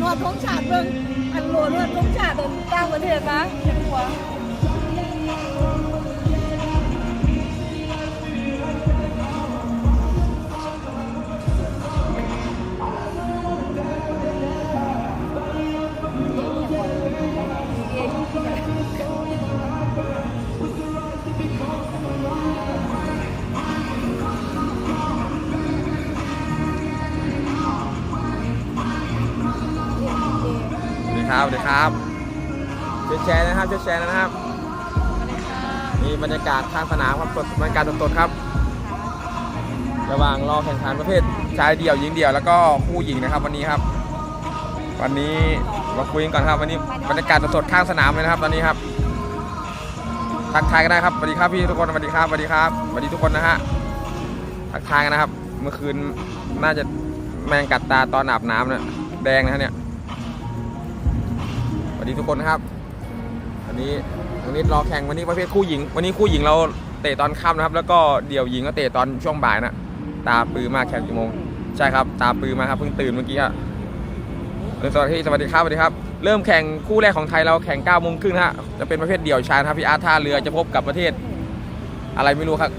นวดท้องชาติเบิ่งอันโลนวดท้องชาติเดินต่างประเทศนะเห็นหัว ครับสวัสดีครับช่วยแชร์นะครับช่วยแชร์นะครับนี่บรรยากาศข้างสนามครับสดบรรยากาศสดๆครับ ระหว่างรอแข่งขันประเภทชายเดี่ยวหญิงเดี่ยวแล้วก็คู่หญิงนะครับวันนี้ครับ วันนี้มาคุยกันก่อนครับ วันนี้บรรยากาศสดๆข้างสนามเลยนะครับ ตอนนี้ครับทักทายกันได้ครับสวัสดีครับพี่ทุกคนสวัสดีครับสวัสดีครับสวัสดีทุกคนนะฮะทักทายกันนะครับ เมื่อคืนน่าจะแมงกัดตาตอนอาบน้ำเนี่ยแดงนะฮะเนี่ย ดีทุกคนนะครับวันนี้วันนี้รอแข่งวันนี้ประเภทคู่หญิง วันนี้คู่หญิงเราเตะตอนค่ำนะครับ แล้วก็เดี่ยวหญิงก็เตะตอนช่วงบ่ายนะตาปือมากแข่งกี่โมงใช่ครับ ตาปือมาครับเพิ่งตื่นเมื่อกี้ครับสวัสดีสวัสดีครับสวัสดีครับ เริ่มแข่งคู่แรกของไทยเราแข่ง9โมงครึ่งนะฮะจะเป็นประเภทเดี่ยวชายนะครับพี่อาร์ท่าเรือจะพบกับประเทศ อะไรไม่รู้ครับ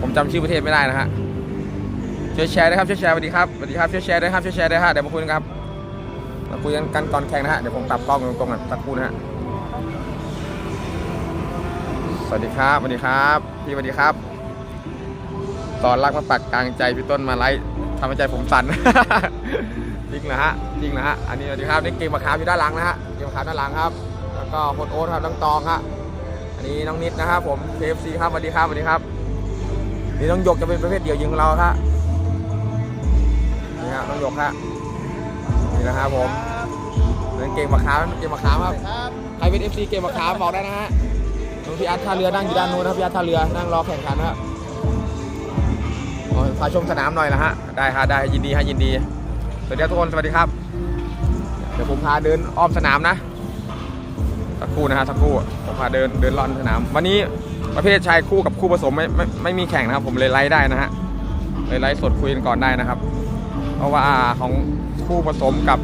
ผมจำชื่อประเทศไม่ได้นะฮะช่วยแชร์ด้ครับช่วยแชร์สวัสดีครับสวัสดีครับช่วยแชร์ด้วยครับช่วยแชร์ด้วยฮะเดี๋ยวมาคุยกันครับ มาคุยกันกันก่อนแข่งนะฮะ เดี๋ยวผมปรับกล้องตรงๆกันสักครู่นะฮะ สวัสดีครับ สวัสดีครับ พี่สวัสดีครับ ตอนรักมาปักกลางใจพี่ต้นมาไลฟ์ทำให้ใจผมสั่น จริงนะฮะ จริงนะฮะ อันนี้สวัสดีครับ นี่เกมมะขามอยู่ด้านหลังนะฮะ เกมมะขามด้านหลังครับ แล้วก็โคดโอ๊ตครับน้องตองฮะ อันนี้น้องนิดนะครับผม KFC ครับ สวัสดีครับ สวัสดีครับ นี่น้องหยกจะเป็นประเภทเดี่ยวยิงของเราครับนี่ฮะน้องหยกฮะ นี่นะครับผมเป็นเก่งมะขามเก่งมะขามครับใครเป็น FC เก่งมะขามบอกได้นะฮะน้องพี่อาร์ตท่าเรือนั่งอยู่ด้านนู้นนะครับพี่อาร์ตท่าเรือนั่งรอแข่งขันนะครับอ๋อพาชมสนามหน่อยนะฮะได้ฮะได้ยินดีฮะยินดีสวัสดีครับทุกคนสวัสดีครับ เดี๋ยวผมพาเดินอ้อมสนามนะสักครู่นะฮะสักครู่ผมพาเดินเดินลอนสนาม วันนี้ประเภทชายคู่กับคู่ผสมไม่ไม่ไม่มีแข่งนะครับ ผมเลยไลฟ์ได้นะฮะเลยไลฟ์สดคุยกันก่อนได้นะครับ เพราะว่าของ คู่ผสมกับ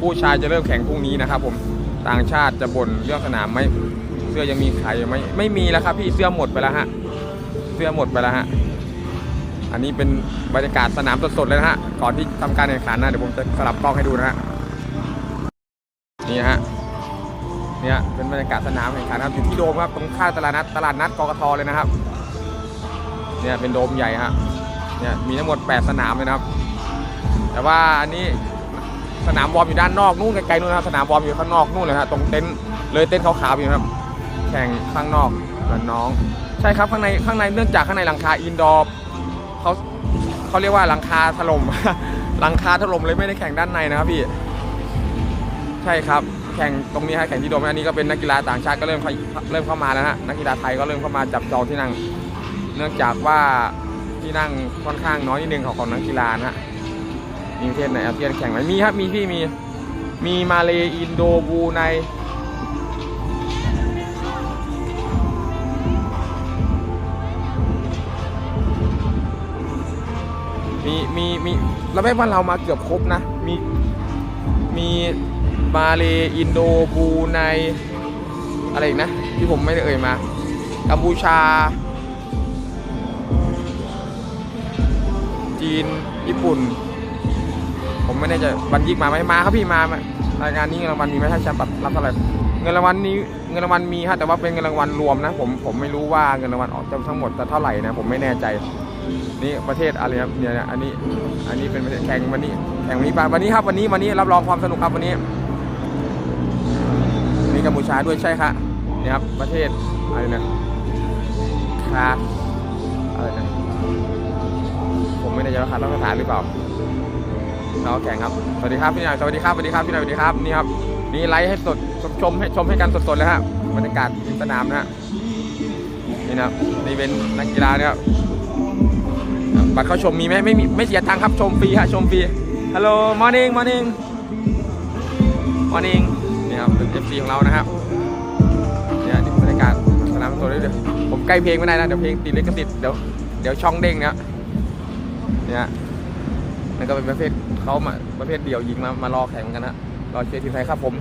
ผู้ชายจะเริ่มแข่งพรุ่งนี้นะครับผมต่างชาติจะบ่นเรื่องสนามไหมเสื้อยังมีใครไหมไม่มีแล้วครับพี่เสื้อหมดไปแล้วฮะเสื้อหมดไปแล้วฮะอันนี้เป็นบรรยากาศสนามสดๆเลยนะฮะก่อนที่ทำการแข่งขันนะเดี๋ยวผมจะสลับกล้องให้ดูนะฮะนี่ฮะเนี่ยเป็นบรรยากาศสนามแข่งขันครับอยู่ที่โดมครับตรงข้างตลาดนัดตลาดนัดกกทเลยนะครับเนี่ยเป็นโดมใหญ่ฮะเนี่ยมีทั้งหมด 8 สนามเลยนะครับ แต่ว่าอันนี้ สนามวอร์มอยู่ด้านนอกนู่นไกลๆนู่นครับสนามวอร์มอยู่ข้างนอกนู่นเลยฮะตรงเต็นท์เลยเต็นท์ขาวๆอยู่ครับแข่งข้างนอกกับน้อง ใช่ครับข้างในข้างในเนื่องจากข้างในหลังคาอินดอร์เขาเขาเรียกว่าหลังคาถล่มหลังคาถล่มเลยไม่ได้แข่งด้านในนะครับพี่ ใช่ครับแข่งตรงนี้ฮะแข่งที่โดมอันนี้ก็เป็นนักกีฬาต่างชาติก็เริ่มเข้าเริ่มเข้ามาแล้วฮะนักกีฬาไทยก็เริ่มเข้ามาจับจองที่นั่ง เนื่องจากว่าที่นั่งค่อนข้างน้อยนิดนึงของของนักกีฬานะฮะ มีประเทศไหนอาเซียนแข่งไหมมีครับมีพี่มี มีมาเลอินโดบูไนมีมีมีแล้วแม่บ้านเรามาเกือบครบนะ มีมีมาเลอินโดบูไนอะไรอีกนะ ที่ผมไม่ได้เอ่ยมากัมพูชา จีน ญี่ปุ่น ผมไม่แน่ใจวันยิกมาไหมมาครับพี่มารายงานนี้เงินรางวัลมีไหมถ้าแชมป์รับเท่าไหร่เงินรางวัลนี้เงินรางวัลมีฮะแต่ว่าเป็นเงินรางวัลรวมนะผมผมไม่รู้ว่าเงินรางวัลออกจะทั้งหมดจะเท่าไหร่นะผมไม่แน่ใจนี่ประเทศอะไรครับเนี่ยอันนี้อันนี้เป็นประเทศแข่งวันนี้แข่งวันนี้ปะวันนี้ครับวันนี้วันนี้รับรองความสนุกครับวันนี้นี่กัมพูชาด้วยใช่ครับนี่ครับประเทศอะไรนี่ยคาอะไรนี่ยผมไม่แน่ใจว่าคาต้องสถานหรือเปล่า เราแข่งครับสวัสดีครับพี่น่อยสวัสดีครับสวัสดีครับพี่น่อยสวัสดีครับนี่ครับนี่ไลฟ์ให้สดชมชมให้ชมให้กันสดๆเลยฮะบรรยากาศสนามนะฮะนี่นะครับนี่เป็นนักกีฬาเนี่ยครับบัตรเข้าชมมีไหมไม่มีไม่เสียตังค์ครับชมฟรีฮะชมฟรีฮัลโหลมอร์นิ่งมอร์นิ่งมอร์นิ่งนี่ครับเป็นเอฟซีของเรานะครับเนี่ยนี่บรรยากาศสนามสดเลยเดี๋ยวผมใกล้เพลงไม่ได้นะเดี๋ยวเพลงติดลิขสิทธิ์เดี๋ยวเดี๋ยวช่องเด้งนะเนี่ยนั่นก็เป็นประเภท เขามาประเภทเดี่ยวหญิงมามารอแข่งกันนะรอเชียร์ทีมไทยครับผม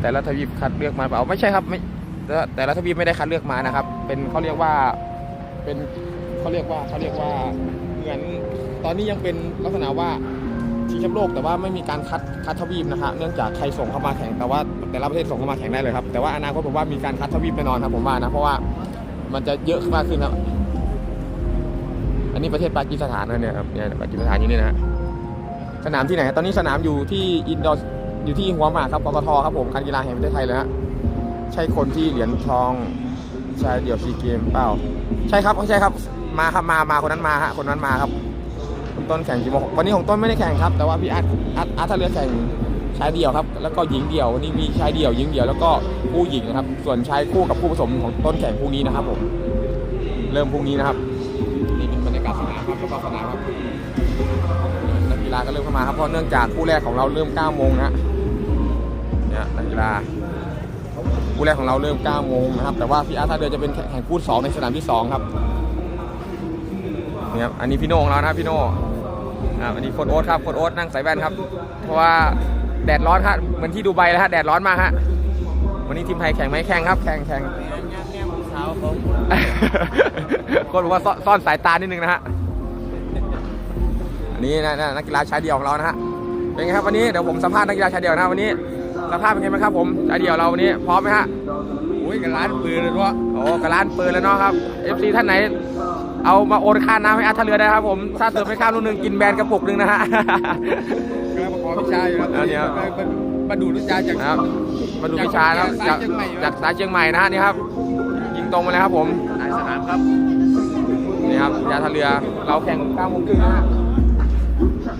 แต่ละทวีปคัดเลือกมาเปล่าไม่ใช่ครับไม่แต่ละทวีปไม่ได้คัดเลือกมานะครับ เป็นเขาเรียกว่าเป็นเขาเรียกว่าเขาเรียกว่าเหมือนตอนนี้ยังเป็นลักษณะว่าชิงแชมป์โลกแต่ว่าไม่มีการคัดคัดทวีปนะครับเนื่องจากใครส่งเข้ามาแข่งแต่ว่าแต่ละประเทศส่งเข้ามาแข่งได้เลยครับแต่ว่าอนาคตผมว่ามีการคัดทวีปแน่นอนครับผมว่านะเพราะว่ามันจะเยอะมากขึ้นครับ นนี้ประเทศปากีสถานนะเนี่ยครับเนี่ยปากีสถานอยู่นี่นะฮะสนามที่ไหน ตอนนี้สนามอยู่ที่อินดอร์อยู่ที่หัวหมากครับปตทครับผมการกีฬาแห่งประเทศไทยเลยฮะใช่คนที่เหรียญทองชายเดี่ยวซีเกมเปล่า ใช่ครับใช่ครับมาครับมามาคนนั้นมาฮะคนนั้นมาครับคุณต้นแข่งกี่โมงวันนี้ของต้นไม่ได้แข่งครับ แต่ว่าพี่อาร์ตอาร์ตอาร์ตท่าเรือแข่งชายเดี่ยวครับ แล้วก็หญิงเดี่ยววันนี้มีชายเดี่ยวหญิงเดี่ยวแล้วก็คู่หญิงนะครับ ส่วนชายคู่กับคู่ผสมของต้นแข่งพรุ่งนี้นะครับผม เริ่มพรุ่งนี้นะครับากาศสนามครับแล้วก็สนามครับนักกีฬาก็เริ่มเข้ามาครับเพราะเนื่องจากคู่แรกของเราเริ่ม9โมงนะเนี่ยนักกีฬาคู่แรกของเราเริ่ม9โมงนะครับแต่ว่าพี่อาร์ตท่าเรือจะเป็นแข่งคู่สองในสนามที่สองครับเนี่ครับอันนี้พี่โน่ของเรานะพี่โน่อ่าอันนี้โคดโอ๊ตครับโคดโอ๊ตนั่งใส่แว่นครับ เพราะว่าแดดร้อนครับเหมือนที่ดูไบแล้วฮะแดดร้อนมากฮะวันนี้ทีมไทยแข่งไหมแข่งครับแข่งแข่ง เช้าผมคนบอกว่าซ่อนซ่อนสายตานิดนึงนะฮะอันนี้นะนะนักกีฬาชายเดี่ยวของเรานะฮะเป็นไงครับวันนี้เดี๋ยวผมสัมภาษณ์นักกีฬาชายเดี่ยวนะวันนี้สภาพเป็นไงบ้างครับผมชายเดี่ยวเราวันนี้พร้อมไหมฮะโอ้ยกับร้านปืนเลยด้วยโอ้กระลานปืนแล้วเนาะครับ FC ท่านไหน เอามาโอนค่าน้ำให้อาร์ตท่าเรือได้ครับผมถ้าเติมไม่ข้ามลูกหนึ่งกินแบรนด์กระปุกหนึ่งนะฮะ กำลังมาขอวิชาอยู่ครับเอาเนี่ยมาดูวิชาจาก นะครับมาดูวิชานะครับจากจากสายเชียงใหม่นะฮะนี่ครับยิง ตรงมาเลยครับผมนายสนามครับ นี่ครับยาทะเรือ เราแข่ง9โมงครึ่งนะฮะ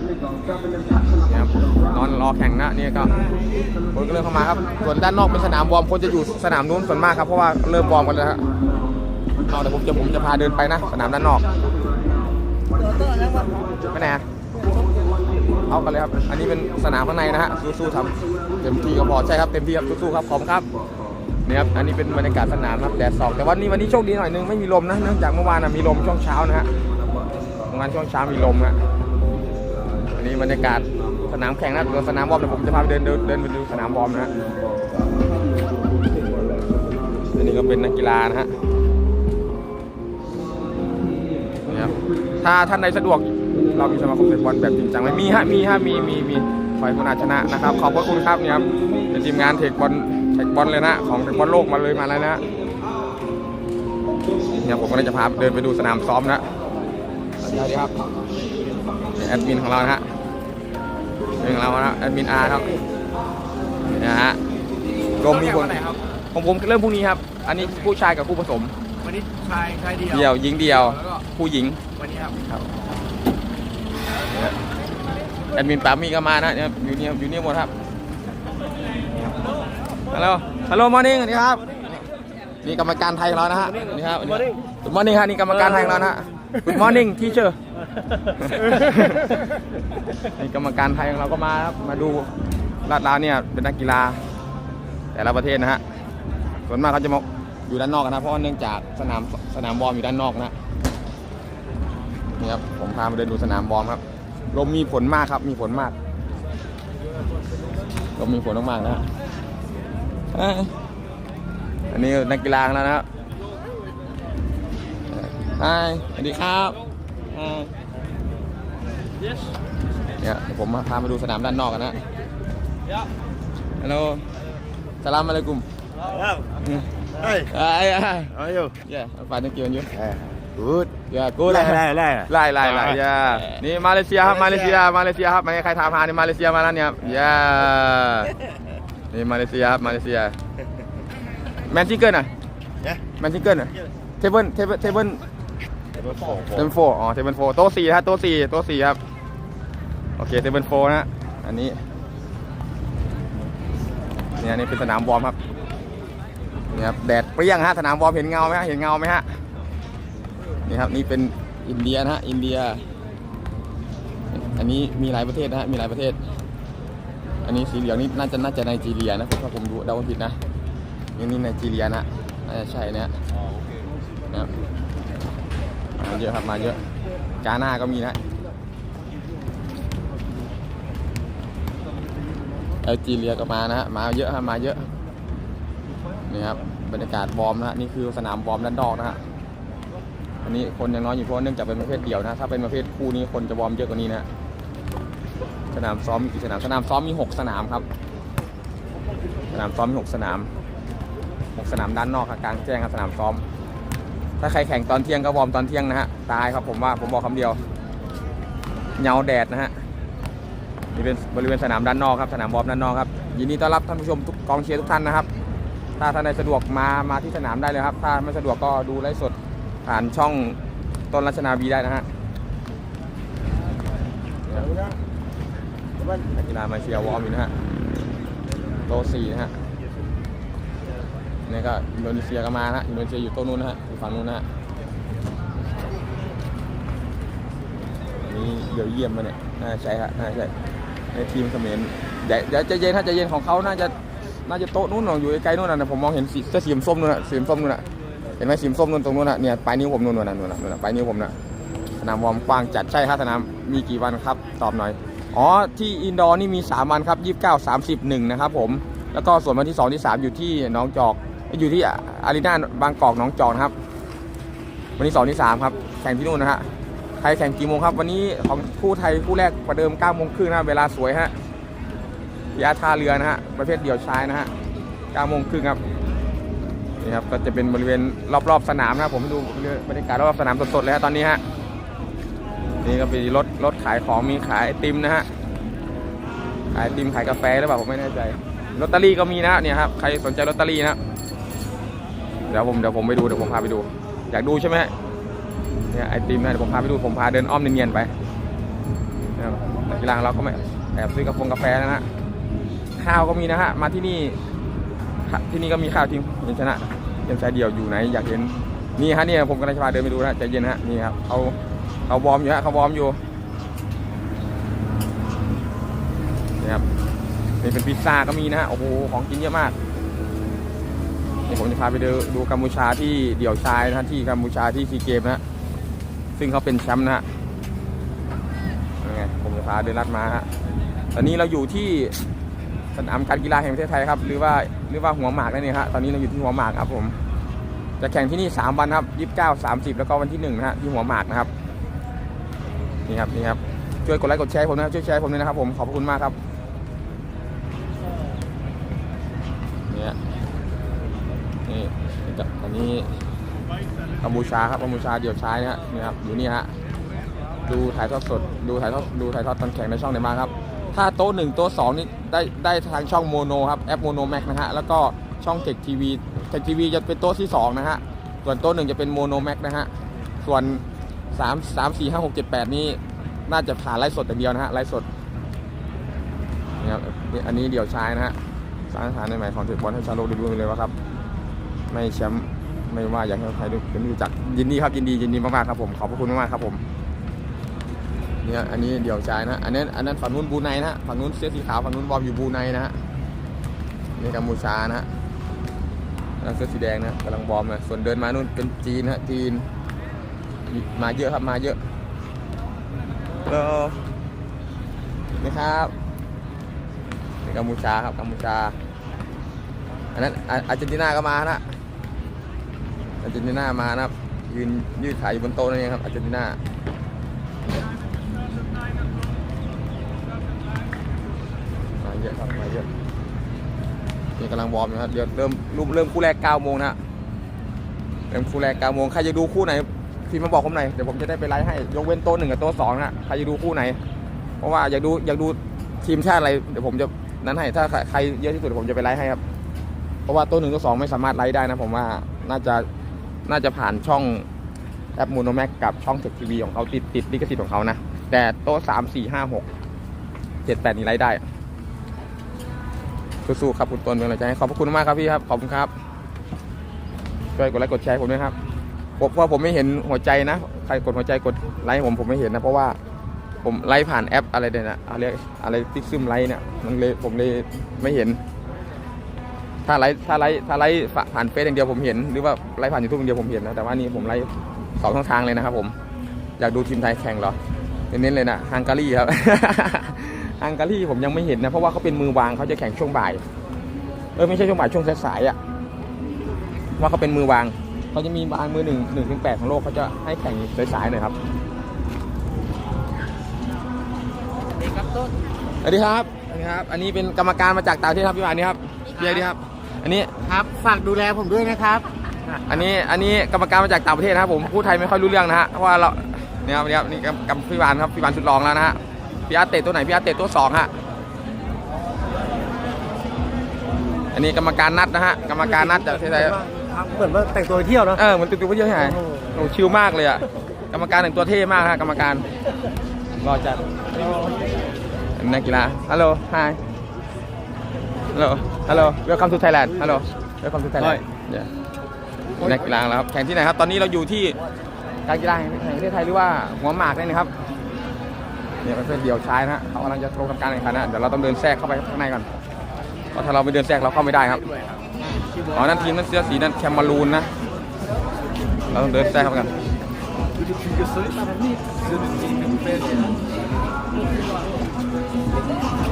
นี่ครับนอนรอแข่งนะนี่ก็คนก็เริ่มเข้ามาครับ ส่วนด้านนอกเป็นสนามวอร์ม คนจะอยู่สนามนู้นส่วนมากครับ เพราะว่าเริ่มวอร์มกันแล้วฮะเอาเดี๋ยวผมจะผมจะพาเดินไปนะ สนามด้านนอกตัวตัวแล้วว่าไปไหนอะเอากันเลยครับ อันนี้เป็นสนามข้างในนะฮะ สู้ๆทำเต็มที่ก็พอ ใช่ครับ เต็มที่ครับ สู้ๆครับ ขอบคุณครับ นี่ครับ อันนี้เป็นบรรยากาศสนามครับแดดส่อง แต่วันนี้วันนี้โชคดีหน่อยนึงไม่มีลมนะ เนื่องจากเมื่อวานนะมีลมช่วงเช้านะฮะงานช่วงเช้ามีลมฮะ อันนี้บรรยากาศสนามแข่งนะตัวสนามบอลเดี๋ยวผมจะพาไปเดินเดินเดินไปดูสนามบอลนะฮะ อันนี้ก็เป็นนักกีฬานะฮะนี่ครับ ถ้าท่านใดสะดวกเรามีสมาคมเตะบอลแบบจริงจังไหมมีฮะ มีฮะ มี มี มีคอยคนอาชนะนะครับ ขอบพระคุณครับเนี่ยครับเป็นทีมงานเทคบอล เทคบอลเลยนะ ของเทคบอลโลกมาเลยมาแล้วนะฮะเนี่ยผมก็เลยจะพาเดินไปดูสนามซ้อมนะสวัสดีครับแอดมินของเรานะฮะแอดมินของเรานะแอดมินอาร์ครับนี่นะฮะรวมมีคนของผมเริ่มพรุ่งนี้ครับ อันนี้ผู้ชายกับผู้ผสม วันนี้ชายชายเดียว เดี่ยวหญิงเดี่ยวแล้วก็ผู้หญิง วันนี้ครับครับแอดมินปามีก็มานะเนี่ยอยู่เนี่ยอยู่เนี่ยหมดครับ ฮัลโหล ฮัลโหลมอร์นิ่งสวัสดีครับ นี่กรรมการไทยของเรานะฮะ นี่ครับคุณมอร์นิ่งฮะนี่กรรมการไทยของเรานะฮะคุณมอร์นิ่งทีเชอร์นี่กรรมการไทยของเราก็มาครับ มาดูลาดราวเนี่ยเป็นนักกีฬา แต่ละประเทศนะฮะ ส่วนมากเขาจะมาอยู่ด้านนอกกันนะ เพราะว่าเนื่องจากสนามสนามบอลอยู่ด้านนอกนะ นี่ครับ ผมพามาเดินดูสนามบอลครับ ลมมีผลมากครับ มีผลมาก ลมมีผลมากๆนะฮะเอ้ยอันนี้นักกีฬาของเรานะครับฮายสวัสดีครับฮายเนี่ยเดี๋ยวผมพามาดูสนามด้านนอกกันนะฮัลโหลสลามอะลัยกุมครับเฮ้ยไอ้ไอ้เอาอยู่เย้ฟาดนักเกียร์อยู่กูดเย้กูไล่ไล่ไล่ไล่ไล่ไล่ไล่เย้นี่มาเลเซียครับ มาเลเซีย มาเลเซียครับไม่ให้ใครถามหานี่มาเลเซียมาแล้วเนี่ยครับเย้ นี่มาเลเซียครับมาเลเซีย แมนซิงเกิลน่ะเนี่ยแมนซิงเกิลน่ะเทเบิลเทเบิลเทเบิลเทเบิลโฟอ๋อเทเบิลโฟโต๊ะสี่ฮะโต๊ะสี่โต๊ะสี่ครับ โอเคเทเบิลโฟนะฮะอันนี้เนี่ยอันนี่เป็นสนามวอร์มครับนี่ครับแดดเปรี้ยงฮะสนามวอร์มเห็นเงาไหมฮะเห็นเงาไหมฮะนี่ครับนี่เป็นอินเดียนะฮะอินเดีย อันนี้มีหลายประเทศนะฮะมีหลายประเทศ อันนี้สีเหลืองนี่น่าจะน่าจะไนจีเรียนะผมถ้าผมดูเดาไผิดนะนี่นี่ไนจีเรียนะน่าจะใช่เนี่ยนะมาเยอะครับมาเยอะกาหน้าก็มีนะไอจีเรียก็มานะฮะมาเยอะฮะมาเยอะนี่ครับบรรยากาศบอมนะนี่คือสนามบอมด้านนอกนะฮะอันนี้คนยังน้อยอยู่เพราะเนื่องจากเป็นประเภทเดี่ยวนะถ้าเป็นประเภทคู่นี้คนจะบอมเยอะกว่านี้นะ สนามซ้อมมีกี่สนามสนามซ้อมมีหกสนามครับ สนามซ้อมมีหกสนามหกสนามด้านนอกครับกลางแจ้งครับสนามซ้อม ถ้าใครแข่งตอนเที่ยงก็วอร์มตอนเที่ยงนะฮะตายครับผมว่าผมบอกคำเดียวเหงาแดดนะฮะนี่เป็นบริเวณสนามด้านนอกครับสนามวอร์มด้านนอกครับยินดีต้อนรับท่านผู้ชมทุกกองเชียร์ทุกท่านนะครับ ถ้าท่านใดสะดวกมามาที่สนามได้เลยครับ ถ้าไม่สะดวกก็ดูไลฟ์สดผ่านช่องต้นรัชนาวีได้นะฮะ นักกีฬามาเชียร์วอร์มอยู่นะฮะโตะสี่นะฮะนี่ก็อินโดนีเซียก็มานะฮะอินโดนีเซียอยู่โต๊ะนู้นนะฮะอยู่ฝั่งนู้นนะฮะอันนี้เดี๋ยวเยี่ยมมาเนี่ยน่าใช่ฮะน่าใช่ในทีมเขมรเดี๋ยวเดี๋ยวใจะเย็นถ้าใจะเย็นของเขาน่าจะน่าจะโต๊ะนู้นหน่อยอยู่ไกลๆนู้นนะผมมองเห็นสีเสื้อสีส้มนู้นนะสีส้มนู้นนะเห็นไหมสีส้มนู้นตรงนู้นนะเนี่ยปลายนิ้วผมนู้นนู้นน่ะนู้นน่ะปลายนิ้วผมน่ะสนามวอร์มกว้างจัดใช่ครับสนามมีกี่วันครับตอบหน่อย อ๋อที่อินดอร์นี่มี3วันครับ 29 30 1นะครับผมแล้วก็ส่วนวันที่ 2 ที่ 3 อยู่ที่น้องจอก อยู่ที่อารีนาบางกอกน้องจอกนะครับ วันที่2ที่3ครับแข่งที่นู่นนะฮะไทยแข่งกี่โมงครับ วันนี้ของคู่ไทยคู่แรกประเดิม9โมงครึ่งนะเวลาสวยฮะยาท่าเรือนะฮะประเภทเดี่ยวชายนะฮะ9โมงครึ่งครับนี่ครับก็จะเป็นบริเวณรอบๆสนามนะครับผมดูบรรยากาศรอบสนามสดๆเลยฮะตอนนี้ฮะ นี่ก็เป็นรถรถขายของมีขายไอติมนะฮะขายไอติมขายกาแฟหรือเปล่าผมไม่แน่ใจลอตเตอรี่ก็มีนะเนี่ยครับใครสนใจลอตเตอรี่นะเดี๋ยวผมเดี๋ยวผมไปดูเดี๋ยวผมพาไปดู อยากดูใช่ไหมเนี่ยไอติมนะเดี๋ยวผมพาไปดูผมพาเดินอ้อมเนียนๆไปนะครับกกีฬางเราก็ไม่แอบซื้อกาแฟกาแฟนะฮะข้าวก็มีนะฮะมาที่นี่ที่นี่ก็มีข้าวทีมเย็นชนะเย็นชายเดียวอยู่ไหนอยากเห็นนี่ฮะเนี่ยผมกำลังจะพาเดินไปดูนะใจเย็นฮะนี่ครับเขา เขาวอร์มอยู่ฮะเขาวอร์มอยู่นี่ครับนี่เป็นพิซซ่าก็มีนะฮะโอ้โหของกินเยอะมากนี่ผมจะพาไปดูดูกัมพูชาที่เดี่ยวชายนะฮะที่กัมพูชาที่ซีเกมนะฮะซึ่งเขาเป็นแชมป์นะฮะยังไงผมจะพาเดินลัดมาฮะตอนนี้เราอยู่ที่สนามการกีฬาแห่งประเทศไทยครับ หรือว่าหรือว่าหัวหมากนั่นเองฮะตอนนี้เราอยู่ที่หัวหมากครับผมจะแข่งที่นี่ 3 วันครับ 29 30 แล้วก็วันที่1นะฮะที่หัวหมากนะครับ นี่ครับนี่ครับช่วยกดไลค์กดแชร์ผมนะช่วยแชร์ผมด้วยนะครับผมขอบคุณมากครับเนี่ยนี่กับอันนี้กัมพูชาครับกัมพูชาเดี่ยวชายนะฮะนี่ครับอยู่นี่ฮะดูถ่ายทอดสดดูถ่ายทอดดูถ่ายทอดตอนแข่งในช่องไหนมาครับ ถ้าโต๊ะหนึ่งโต๊ะสองนี่ได้ได้ทางช่องโมโนครับแอปโมโนแม็กนะฮะแล้วก็ช่องเทคทีวีเทคทีวีจะเป็นโต๊ะที่สองนะฮะส่วนโต๊ะหนึ่งจะเป็นโมโนแม็กนะฮะส่วน สามสามสี่ห้าหกเจ็ดแปดนี่น่าจะผ่านไลฟ์สดอย่างเดียวนะฮะไลฟ์สดนี่ครับอันนี้เดี่ยวชายนะฮะสร้างฐานในใหม่ของเทคบอลให้ชาวโลกได้รู้เลยว่าครับ ไม่แชมป์ไม่ว่าอยากให้ใครดูเป็นรู้จักยินดีครับยินดียินดีมากๆครับผมขอบพระคุณมากๆครับผมเนี่ยอันนี้เดี่ยวชายนะอันนั้นอันนั้นฝั่งนู้นบูไนนะฮะฝั่งนู้นเสื้อสีขาวฝั่งนู้นบอมอยู่บูไนนะฮะนี่กัมพูชานะฮะเสื้อสีแดงนะกำลังบอมนะส่วนเดินมานู่นเป็นจีนฮะจีน มาเยอะครับมาเยอะฮัลโหลนี่ครับนี่กัมพูชาครับกัมพูชาอันนั้นอาร์เจนตินาก็มานะอาร์เจนตินามานะครับยืนยืดขายอยู่บนโต๊ะนั่นเองครับอาร์เจนตินามาเยอะครับมาเยอะนี่กำลังวอร์มอยู่ครับเดี๋ยวเริ่มเริ่มคู่แรก9โมงนะฮะเริ่มคู่แรก9โมงใครจะดูคู่ไหน พิมพ์มาบอกผมหน่อยเดี๋ยวผมจะได้ไปไลฟ์ให้ยกเว้นโต๊ะหนึ่งกับโต๊ะสองนะใครจะดูคู่ไหน เพราะว่าอยากดูอยากดูทีมชาติอะไรเดี๋ยวผมจะนั้นให้ถ้าใครเยอะที่สุดผมจะไปไลฟ์ให้ครับเพราะว่าโต๊ะหนึ่งโต๊ะสองไม่สามารถไลฟ์ได้นะผมว่าน่าจะน่าจะผ่านช่องแอปมูโนแม็กกับช่องเทคทีวีของเขาติดติดลิขสิทธิ์ของเขานะแต่โต๊ะสามสี่ห้าหกเจ็ดแปดนี่ไลฟ์ได้สู้ๆครับคุณต้นเป็นกำลังใจให้ขอบพระคุณมากครับพี่ครับขอบคุณครับช่วยกดไลค์กดแชร์ผมด้วยครับ ผมเพราะผมไม่เห็นหัวใจนะ ใครกดหัวใจกดไลค์ผมผมไม่เห็นนะ เพราะว่าผมไลค์ผ่านแอปอะไรเนี่ยนะอะไรอะไรติ๊กซึมไลค์เนี่ยมันเลยผมเลยไม่เห็น ถ้าไลค์ถ้าไลค์ถ้าไลค์ผ่านเฟซอย่างเดียวผมเห็น หรือว่าไลค์ผ่านยูทูบอย่างเดียวผมเห็นนะแต่ว่านี่ผมไลค์สองช่องทางเลยนะครับผมอยากดูทีมไทยแข่งเหรอเน้นๆเลยนะฮังการีครับฮังการีผมยังไม่เห็นนะเพราะว่าเขาเป็นมือวางเขาจะแข่งช่วงบ่ายเออไม่ใช่ช่วงบ่ายช่วงสายๆอะว่าเขาเป็นมือวาง เขาจะมีวางมือหนึ่งหนึ่งถึงแปดของโลกเขาจะให้แข่งสายๆหน่อยครับครับต้นสวัสดีครับสวัสดีครับ อันนี้เป็นกรรมการมาจากต่างประเทศครับพี่วานนี่ครับพี่ไอดีครับ อันนี้ครับฝากดูแลผมด้วยนะครับ อันนี้อันนี้กรรมการมาจากต่างประเทศนะครับผมพูดไทยไม่ค่อยรู้เรื่องนะฮะเพราะว่าเราเนี่ยครับเนี่ยครับนี่กับกับพี่วานครับพี่วานชุดรองแล้วนะฮะพี่อาร์ตเตะตัวไหนพี่อาร์ตเตะตัวสองฮะอันนี้กรรมการนัดนะฮะกรรมการนัดจากประเทศไทย เหมือนว่าแต่งตัวเที่ยวเนาะเออเหมันตื่นตัวเยอะใช่ไหมโอ้ชิลมากเลยอะ กรรมการแต่งตัวเท่มากฮะกรรมการรอจัดนักกีฬาฮัลโหล hi ฮัลโหลฮัลโหล welcome to Thailand ฮัลโหล welcome to Thailand เนี่ยนักกีฬาแล้วครับแข่งที่ไหนครับ ตอนนี้เราอยู่ที่การกีฬาแห่งประเทศไทยหรือว่าหัวหมากนี่นะครับเนี่ยเป็นเดี่ยวชายนะฮะเขากำลังจะลงทำการแข่งขันนะเดี๋ยวเราต้องเดินแทรกเข้าไปข้างในก่อนเพราะถ้าเราไปเดินแทรกเราเข้าไม่ได้ครับ อ๋อ นั่นทีมนั่นเสื้อสีนั่นแคมมารูนนะ เราต้องเดินแทรกเข้าไปกัน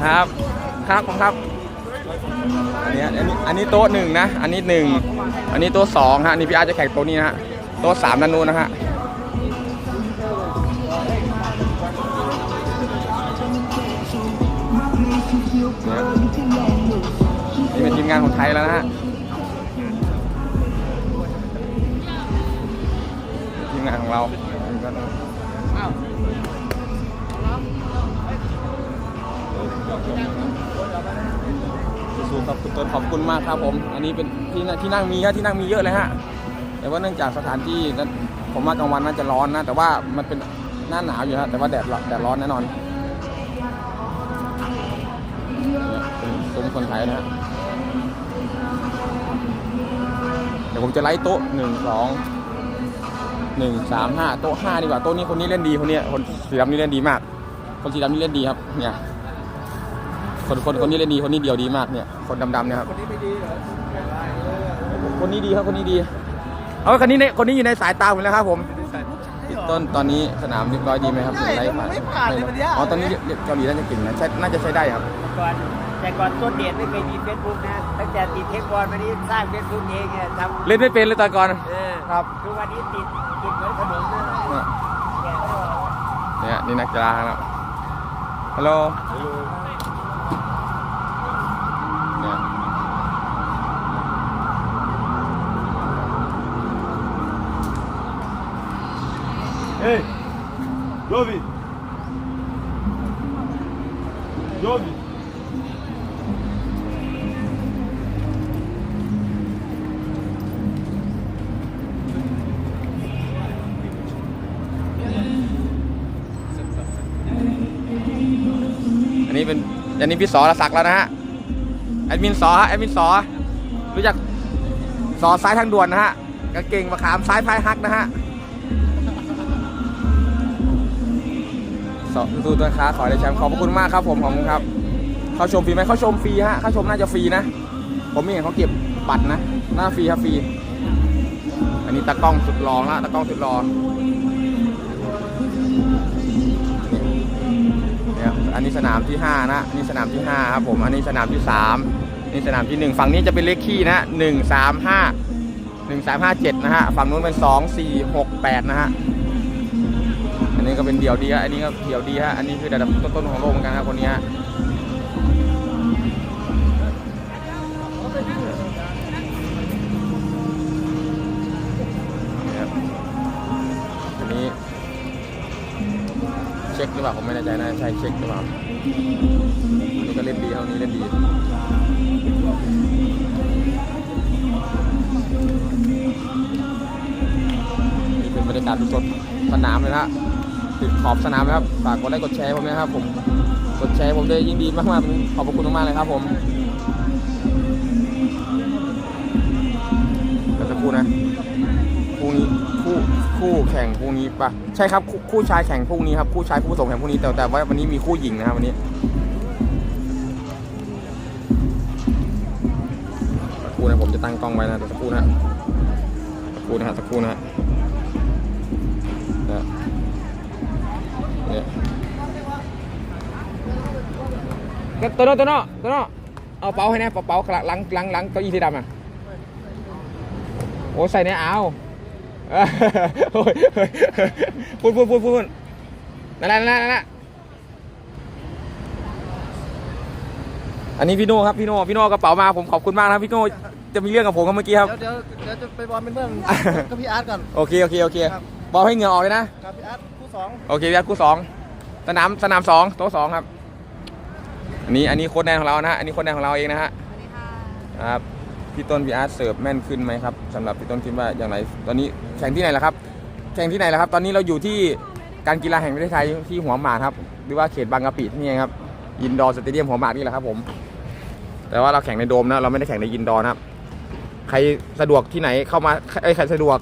ครับครับผมครับ อันนี้อันนี้อันนี้โต๊ะหนึ่งนะ อันนี้หนึ่ง อันนี้โต๊ะสองฮะ อันนี่พี่อาร์จะแข่งโต๊ะนี้นะฮะ โต๊ะสามด้านนู้นนะฮะนี่เป็นทีมงานของไทยแล้วนะฮะ มงานของเราสู้ๆครับคุณต้นขอบคุณมากครับผม อันนี้เป็นที่นั่งที่นั่งมีครับที่นั่งมีเยอะเลยฮะแต่ว่าเนื่องจากสถานที่นั้นผมว่ากลางวันน่าจะร้อนนะ แต่ว่ามันเป็นหน้าหนาวอยู่ฮะแต่ว่าแดดร้อนแดดร้อนแน่นอนเนี่ยเป็นซุ้มคนไทยนะฮะเดี๋ยวผมจะไล่โต๊ะหนึ่งสอง หนึ่งสามห้าโต๊ะห้าดีกว่าโต๊ะนี้คนนี้เล่นดีคนนี้คนสีดำนี่เล่นดีมาก คนสีดำนี่เล่นดีครับ เนี่ย คนคนคนนี้เล่นดีคนนี้เดียวดีมากเนี่ย คนดำๆเนี่ยครับ คนนี้ไม่ดีเหรอคนนี้ดีครับคนนี้ดี เอาคนนี้ในคนนี้อยู่ในสายตาผมแล้วครับผมพี่ต้นตอนนี้สนามเรียบร้อยดีไหมครับไล่ผ่านอ๋อตอนนี้เกาหลีน่าจะเก่งนะใช่น่าจะใช้ได้ครับก่อนแต่ก่อนต้นเดชไม่เคยมีเฟซบุ๊กนะตั้งแต่ติดเทปบอลมานี้สร้างเฟซบุ๊กเองเนี่ยทำเล่นไม่เป็นเลยตอนก่อนเออครับทุกวันนี้ติดติด เหมือนขนมเลยเนี่ยแกะไม่ออกเนี่ยนี่นักกีฬาครับฮัลโหลเนี่ยเฮ้ยโยบิโยบิ นี้เป็นอันนี้พี่สอรศักดิ์แล้วนะฮะแอดมินสอฮะแอดมินสอรู้จักสอซ้ายทางด่วนนะฮะกางเก่งมะขามซ้ายพายฮักนะฮะสอสู้ตัวค้าขอได้แชมป์ขอบพระคุณมากครับผมขอบคุณครับเข้าชมฟรีไหมเข้าชมฟรีฮะเข้าชมน่าจะฟรีนะ ผมไม่เห็นเขาเก็บบัตรนะหน้าฟรีครับฟรีอันนี้ตากล้องสุดรองละตากล้องสุดรอง นี่ยอันนี้สนามที่ 5 นะ นี่สนามที่ 5 ครับผม อันนี้สนามที่ 3 นี่สนามที่ 1 ฝั่งนี้จะเป็นเลขขี้นะ 1 3 5 1 3 5 7 นะฮะ ฝั่งนู้นเป็น 2 4 6 8 นะฮะ อันนี้ก็เป็นเดี่ยวดีฮะ อันนี้ก็เดี่ยวดีฮะ อันนี้คือระดับต้นๆของโลกเหมือนกันครับคนนี้ฮะ หรือเปล่าผมไม่แน่ใจนะใช่เช็คหรือเปล่าอันนี้ก็เล่นดีเท่านี้เล่นดีนี่เป็นบรรยากาศสดๆสนามเลยนะติดขอบสนามนะครับฝากกดไลค์กดแชร์ผมนะครับผมกดแชร์ผมด้วยยิ่งดีมากๆขอบพระคุณมากๆเลยครับผม คู่แข่งพรุ่งนี้ปะใช่ครับคู่คู่ชายแข่งพรุ่งนี้ครับคู่ชายคู่ผสมแข่งพรุ่งนี้แต่แต่ว่าวันนี้มีคู่หญิงนะครับวันนี้สักครู่นะผมจะตั้งกล้องไว้นะสักครู่นะสักครู่นะฮะสักครู่นะฮะเนี่ยเตัวโน้ตัวโน้ตัวโน้เอาเป๋าให้นะเป๋าเป๋าหลังหลังหลังเก้าอี้สีดำอะโอ้ใส่ในเอาเออ โอ้ยพูดพูดพูดพูดนั่นแหละนั่นนั่นอันนี้พี่โน่ครับพี่โน่พี่โน่กระเป๋ามาผมขอบคุณมากนะพี่โน่จะมีเรื่องกับผมครับเมื่อกี้ครับ เดี๋ยวเดี๋ยวจะไปบอลเป็นเพื่อนกับพี่อาร์ตก่อน โอเคโอเคโอเค บอกให้เหงื่อออกเลยนะกับพี่อาร์ตคู่สองโอเคพี่อาร์ตคู่สองสนามสนามสองโต๊ะสองครับ อันนี้อันนี้โค้ดแดนของเรานะฮะ อันนี้โค้ดแดนของเราเองนะฮะครับ พี่ต้นพี่อาร์ตเสิร์ฟแม่นขึ้นไหมครับสำหรับพี่ต้นคิดว่าอย่างไรตอนนี้แข่งที่ไหนล่ะครับ แข่งที่ไหนล่ะครับ ตอนนี้เราอยู่ที่การกีฬาแห่งประเทศไทยที่หัวหมากครับ หรือว่าเขตบางกะปิที่นี่เองครับยินดอร์สเตเดียมหัวหมากนี่แหละครับผม แต่ว่าเราแข่งในโดมนะเราไม่ได้แข่งในยินดอร์นะครับ ใครสะดวกที่ไหนเข้ามาเอ้ยใครสะดวก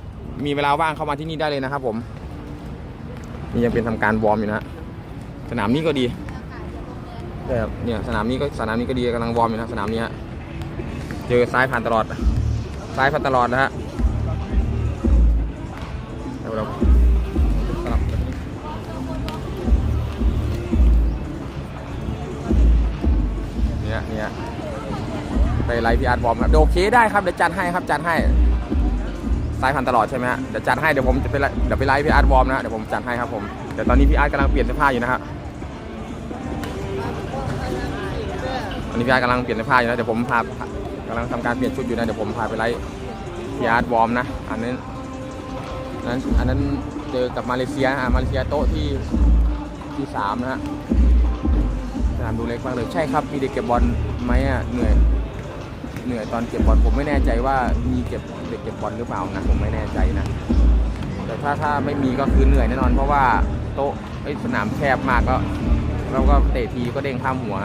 มีเวลาว่างเข้ามาที่นี่ได้เลยนะครับผมนี่ยังเป็นทำการวอร์มอยู่นะฮะสนามนี้ก็ดีใช่ครับเนี่ยสนามนี้ก็สนามนี้ก็ดีกำลังวอร์มอยู่นะสนามนี้ฮะ เจอซ้ายผ่านตลอด ซ้ายผ่านตลอดนะฮะเดี๋ยวเราสลับเนี่ยเนี่ยไปไลฟ์พี่อาร์ตวอมครับโอเคได้ครับเดี๋ยวจัดให้ครับจัดให้ซ้ายผ่านตลอดใช่ไหมฮะเดี๋ยวจัดให้เดี๋ยวผมจะไปไลเดี๋ยวไปไลฟ์พี่อาร์ตวอมนะฮะเดี๋ยวผมจัดให้ครับผมเดี๋ยวตอนนี้พี่อาร์ตกำลังเปลี่ยนเสื้อผ้าอยู่นะฮะตอนนี้พี่อาร์ตกำลังเปลี่ยนเสื้อผ้าอยู่นะเดี๋ยวผมพา กำลังทำการเปลี่ยนชุดอยู่นะเดี๋ยวผมพาไปไลฟ์พี่อาร์ตวอร์มนะอันนั้นอันนั้นอันนั้นเจอกับมาเลเซียอ่ามาเลเซียโต๊ะที่ที่สามนะฮะสนามดูเล็กมากเลยใช่ครับมีเด็กเก็บบอลไหมอะเหนื่อยเหนื่อยตอนเก็บบอลผมไม่แน่ใจว่ามีเก็บเด็กเก็บบอลหรือเปล่านะผมไม่แน่ใจนะ แต่ถ้าถ้าไม่มีก็คือเหนื่อยแน่นอน เพราะว่าโต๊ะสนามแคบมากก็เราก็เตะทีก็เด้งข้ามหัว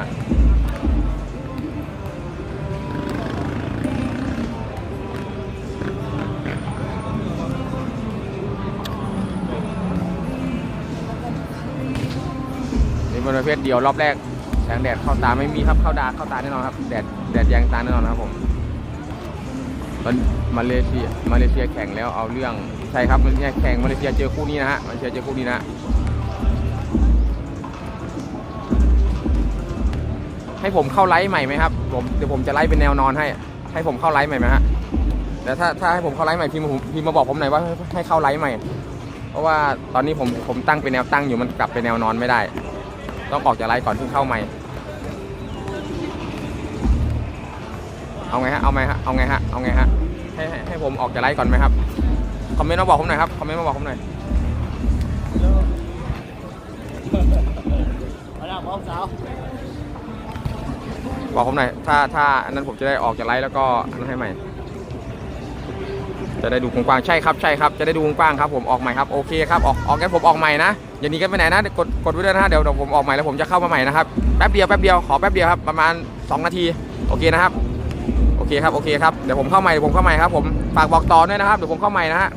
เป็นประเภทเดียวรอบแรกแสงแดดเข้าตาไม่มีครับเข้าดาเข้าตาแน่นอนครับแดดแดดแยงตาแน่นอนครับผมตอนมาเลเซียมาเลเซียแข่งแล้วเอาเรื่องใช่ครับมาเลเซียแข่งมาเลเซียเจอคู่นี้นะฮะมาเลเซียเจอคู่นี้นะให้ผมเข้าไลฟ์ใหม่ไหมครับผมเดี๋ยวผมจะไลฟ์เป็นแนวนอนให้ ให้ผมเข้าไลฟ์ใหม่ไหมฮะแต่ถ้าถ้าให้ผมเข้าไลฟ์ใหม่พิมพ์พิมมาบอกผมหน่อยว่าให้ให้เข้าไลฟ์ใหม่ เพราะว่าตอนนี้ผมผมตั้งเป็นแนวตั้งอยู่มันกลับไปแนวนอนไม่ได้ ต้องออกจากไลฟ์ก่อนที่เข้าใหม่ เอาไงฮะ เอาไงฮะ เอาไงฮะ เอาไงฮะ ให้ให้ผมออกจากไลฟ์ก่อนไหมครับ คอมเมนต์มาบอกผมหน่อยครับ คอมเมนต์มาบอกผมหน่อยมาแล้วพร้อมสาวบอกผมหน่อย ถ้าถ้าอันนั้นผมจะได้ออกจากไลฟ์แล้วก็อันนั้นให้ใหม่ จะได้ดูกว้างๆ ใช่ครับ ใช่ครับ จะได้ดูกว้างครับ ผมออกใหม่ครับ โอเคครับ ออกออกกันผมออกใหม่นะ อย่าหนีกันไปไหนนะกดกดไว้ด้วยนะฮะเดี๋ยวเดี๋ยวผมออกใหม่แล้วผมจะเข้ามาใหม่นะครับแป๊บเดียวแป๊บเดียวขอแป๊บเดียวครับประมาณ 2 นาทีโอเคนะครับโอเคครับโอเคครับเดี๋ยวผมเข้าใหม่เดี๋ยวผมเข้าใหม่ครับผมฝากบอกต่อด้วยนะครับเดี๋ยวผมเข้าใหม่นะฮะ